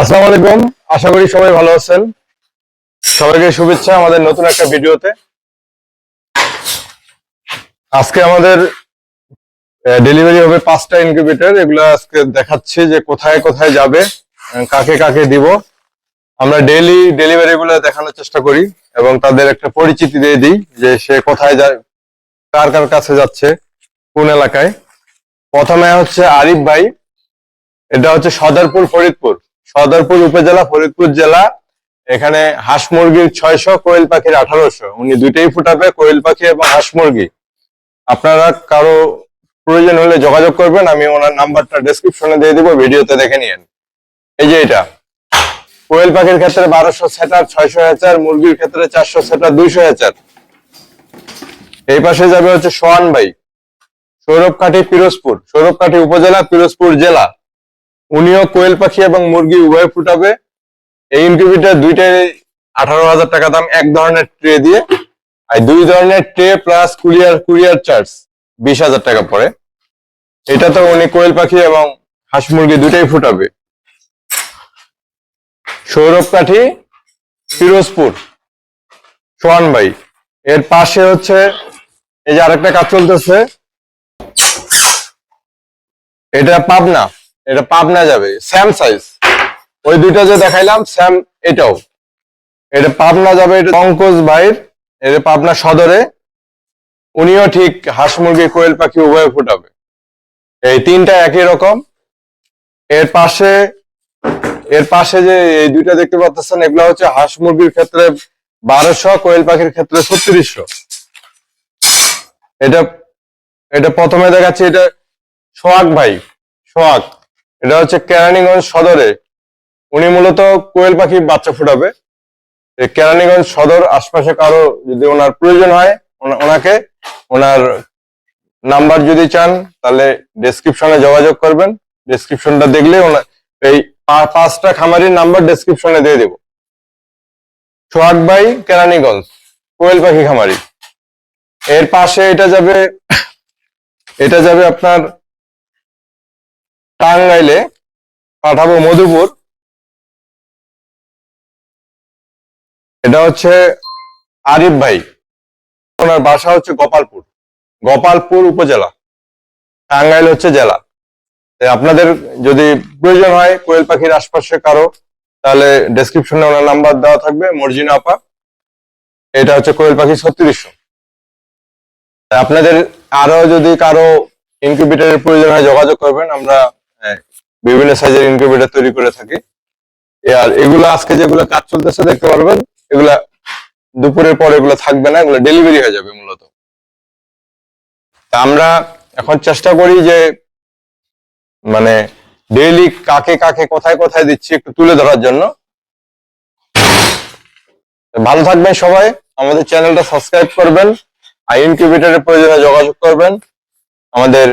আসসালামু আলাইকুম। আশা করি সবাই ভালো আছেন। সবাইকে শুভেচ্ছা আমাদের নতুন একটা ভিডিওতে। আজকে আমাদের ডেলিভারি হবে পাঁচটা ইনকিউবেটর এগুলো আজকে দেখাচ্ছি যে কোথায় কোথায় যাবে কাকে কাকে দিব। আমরা ডেইলি ডেলিভারি গুলো দেখানোর চেষ্টা করি এবং তাদের একটা পরিচিতি দিয়ে দিই যে সে কোথায় যায়, কার কার কাছে যাচ্ছে, কোন এলাকায়। প্রথমে হচ্ছে আরিফ ভাই। এটা হচ্ছে সদরপুর ফরিদপুর। সদরপুর উপজেলা, ফরিদপুর জেলা, এখানে হাঁস মুরগির ছয়শো, কোয়েল পাখির আঠারোশো। উনি দুইটাই ফুটাবে, কোয়েল পাখি এবং হাঁস মুরগি। আপনারা কারও প্রয়োজন হলে যোগাযোগ করবেন, আমি ওনার নাম্বারটা ডেসক্রিপশনে দিয়ে দিব, ভিডিওতে দেখে নিয়েন। এই যে এটা। কোয়েল পাখির ক্ষেত্রে বারোশো সেটার, ছয়শো হাজার মুরগির ক্ষেত্রে চারশো সেটার, দুইশো হাজার এই পাশে যাবে হচ্ছে সোয়ান ভাই। সৌরভকাঠি পিরোজপুর। সৌরভকাঠি উপজেলা, পিরোজপুর জেলা। উনিও কোয়েল পাখি এবং মুরগি উভয় ফুটাবে। এই ইনকিউবেটর দুইটাই আঠারো হাজার টাকা দাম, এক ধরনের ট্রে দিয়ে। আর দুই ধরনের tray plus courier courier charge বিশ হাজার টাকা পড়ে। এটা তো উনি কোয়েল পাখি এবং হাঁস মুরগি দুইটাই ফুটাবে। সৌরভ কাঠি, ফিরোজপুর, সোহান ভাই। এর পাশে হচ্ছে, এই যে আরেকটা কাজ চলতেছে, এটা পাবনা। এটা পাবনা যাবে স্যাম সাইজ ওই দুইটা যে দেখাইলাম স্যাম এটাও। এটা পাবনা যাবে, এটা পঙ্কজ ভাইয়ের, এটা পাবনা সদরে। উনিও ঠিক হাঁস মুরগি, কোয়েল পাখি উভয় ফুটাবে। এই তিনটা একই রকম। এর পাশে এর পাশে যে এই দুইটা দেখতে পাচ্ছেন, এগুলো হচ্ছে হাঁস মুরগির ক্ষেত্রে বারোশো, কোয়েল পাখির ক্ষেত্রে ছত্রিশশো। এটা এটা প্রথমে দেখাচ্ছি, এটা সোহাগ ভাই, সোহাগ। এটা হচ্ছে কেরানীগঞ্জ সদরে। উনি মূলত কোয়েল পাখি বাচ্চা ফুটাবে। কেরানীগঞ্জ সদর আশপাশে কারও যদি ওনার প্রয়োজন হয় ওনাকে ওনার নাম্বার যদি চান, তাহলে ডেসক্রিপশনে যোগাযোগ করবেন। ডেসক্রিপশনটা দেখলে ওনার এই পাঁচটা খামারির নাম্বার ডেসক্রিপশনে দিয়ে দেব। সোহাগ ভাই, কেরানীগঞ্জ, কোয়েল পাখি খামারি। এর পাশে এটা যাবে এটা যাবে আপনার টাঙ্গাইলে পাঠাবো মধুপুর। এটা হচ্ছে আরিফ ভাই। ওনার বাসা হচ্ছে গোপালপুর। গোপালপুর উপজেলা। টাঙ্গাইল হচ্ছে জেলা। আপনাদের যদি প্রয়োজন হয় কোয়েল পাখির আশপাশে কারও, তাহলে ডেসক্রিপশনে ওনার নাম্বার দেওয়া থাকবে, মর্জিনা আপা। এটা হচ্ছে কোয়েল পাখি ছত্রিশশো। আপনাদের আরও যদি কারও ইনকিউবেটরের প্রয়োজন হয় যোগাযোগ করবেন, আমরা বিভিন্ন সাইজের ইনকিউবেটর তৈরি করে থাকি। আর এগুলো আজকে যেগুলো কাজ চলতেছে, দেখতে পারবেন, এগুলা দুপুরের পর এগুলো থাকবে না, এগুলো ডেলিভারি হয়ে যাবে মূলত। তা আমরা এখন চেষ্টা করি যে মানে ডেইলি কাকে কাকে কোথায় কোথায় দিচ্ছি একটু তুলে ধরার জন্য। ভালো থাকবেন সবাই, আমাদের চ্যানেলটা সাবস্ক্রাইব করবেন, আর ইনকিউবেটরের প্রয়োজনে যোগাযোগ করবেন। আমাদের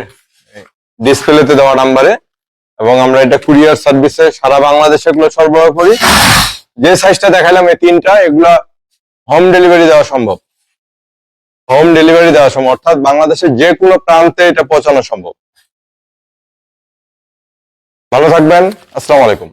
ডিসপ্লেতে দেওয়া নাম্বারে এবং আমরা এটা কুরিয়ার সার্ভিসে সারা বাংলাদেশে এগুলো সরবরাহ করি। যে সাইজটা দেখালাম এই তিনটা, এগুলা হোম ডেলিভারি দেওয়া সম্ভব। হোম ডেলিভারি দেওয়া সম্ভব, অর্থাৎ বাংলাদেশের যে কোনো প্রান্তে এটা পৌঁছানো সম্ভব। ভালো থাকবেন, আসসালামু আলাইকুম।